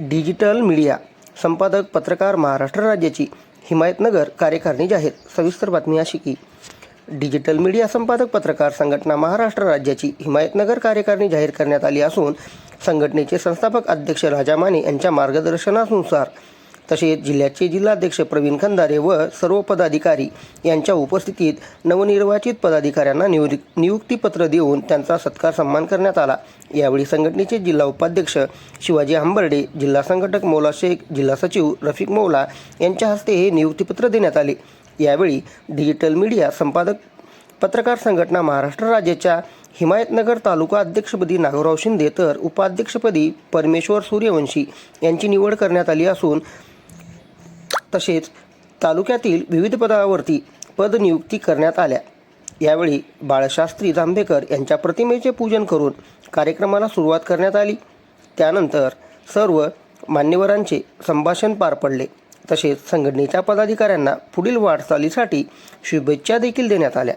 Digital media संपादक पत्रकार महाराष्ट्र राज्याची हिमायतनगर कार्यकारिणी जाहीर सविस्तर बातमी अशी की डिजिटल मीडिया संपादक पत्रकार संघटना महाराष्ट्र राज्याची हिमायतनगर कार्यकारिणी जाहीर करण्यात आली असून संघटनेचे संस्थापक अध्यक्ष राजा माने यांच्या मार्गदर्शनानुसार तसेच जिल्ह्याचे जिल्हाध्यक्ष प्रवीण खंदारे व सर्व पदाधिकारी यांच्या उपस्थितीत नवनिर्वाचित पदाधिकाऱ्यांना निवृ नियुक्तीपत्र देऊन त्यांचा सत्कार सन्मान करण्यात आला. यावेळी संघटनेचे जिल्हा उपाध्यक्ष शिवाजी हंबर्डे जिल्हा संघटक मौला शेख जिल्हा सचिव रफिक मौला यांच्या हस्ते हे नियुक्तीपत्र देण्यात आले. यावेळी डिजिटल मीडिया संपादक पत्रकार संघटना महाराष्ट्र राज्याच्या हिमायतनगर तालुका अध्यक्षपदी नागोराव शिंदे तर उपाध्यक्षपदी परमेश्वर सूर्यवंशी यांची निवड करण्यात आली असून तसेच तालुक्यातील विविध पदावरती पदनियुक्ती करण्यात आल्या. यावेळी बाळशास्त्री जांभेकर यांच्या प्रतिमेचे पूजन करून कार्यक्रमाला सुरुवात करण्यात आली. त्यानंतर सर्व मान्यवरांचे संभाषण पार पडले. तसेच संघटनेच्या पदाधिकाऱ्यांना पुढील वाटचालीसाठी शुभेच्छा देखील देण्यात आल्या.